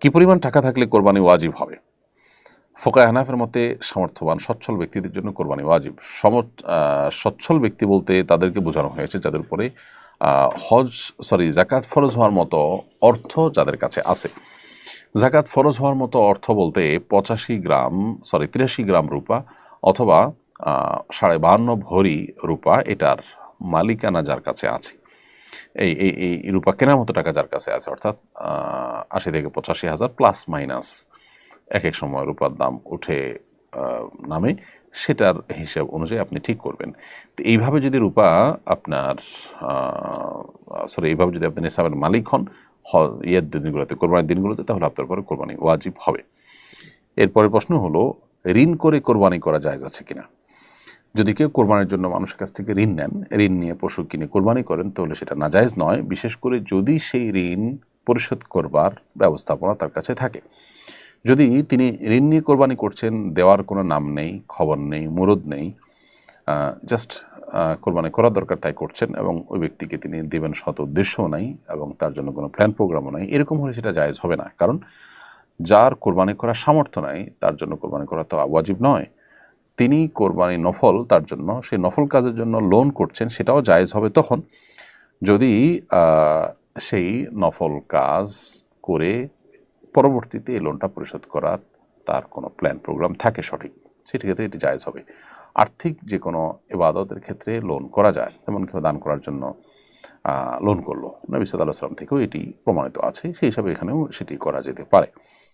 কি পরিমাণ টাকা থাকলে কোরবানি ওয়াজিব হবে? ফোকা হানাফের মতে সামর্থ্যবান সচ্ছল ব্যক্তিদের জন্য কোরবানি ওয়াজিব। আহ, সচ্ছল ব্যক্তি বলতে তাদেরকে বোঝানো হয়েছে যাদের উপরে হজ সরি জাকাত ফরজ হওয়ার মতো অর্থ যাদের কাছে আছে। জাকাত ফরজ হওয়ার মতো অর্থ বলতে পঁচাশি গ্রাম সরি তিরাশি গ্রাম রূপা অথবা সাড়ে বাহান্ন ভরি রূপা এটার মালিকানা যার কাছে আছে। এই এই এই রূপা কেনার মতো টাকা যার কাছে আছে, অর্থাৎ আশি থেকে পঁচাশি হাজার প্লাস মাইনাস এক এক সময় রূপার দাম উঠে নামে, সেটার হিসাব অনুযায়ী আপনি ঠিক করবেন। তো এইভাবে যদি রূপা আপনার সরি এইভাবে যদি আপনি নিসাবের মালিক হন ইয়ের দিনগুলোতে, কোরবানির দিনগুলোতে, তাহলে আপনার পরে কোরবানি ওয়াজিব হবে। এরপরে প্রশ্ন হলো, ঋণ করে কোরবানি করা যায় আছে কিনা? যদি কেউ কোরবানির জন্য মানুষের কাছ থেকে ঋণ নেন, ঋণ নিয়ে পশু কিনে কোরবানি করেন, তাহলে সেটা নাজায়জ নয়। বিশেষ করে যদি সেই ঋণ পরিশোধ করবার ব্যবস্থাপনা তার কাছে থাকে। যদি তিনি ঋণ নিয়ে কোরবানি করছেন, দেওয়ার কোনো নাম নেই, খবর নেই, মুরদ নেই জাস্ট কোরবানি করার দরকার তাই করছেন এবং ওই ব্যক্তিকে তিনি দেবেন শত উদ্দেশ্যও নাই এবং তার জন্য কোনো প্ল্যান প্রোগ্রামও নাই, এরকম হলে সেটা জায়েজ হবে না। কারণ যার কোরবানি করার সামর্থ্য নাই, তার জন্য কোরবানি করা তো ওয়াজিব নয়। তিনি কোরবানি নফল তার জন্য, সেই নফল কাজের জন্য লোন করছেন, সেটাও জায়েজ হবে তখন। যদি সেই নফল কাজ করে পরবর্তীতে এই লোনটা পরিশোধ করার তার কোনো প্ল্যান প্রোগ্রাম থাকে সঠিক সেটি ক্ষেত্রে এটি জায়েজ হবে। আর্থিক যে কোনো এবাদতের ক্ষেত্রে লোন করা যায়, যেমন কেউ দান করার জন্য লোন করল। নবী সাল্লাহ সাল্লাম থেকেও এটি প্রমাণিত আছে, সেই হিসাবে এখানেও সেটি করা যেতে পারে।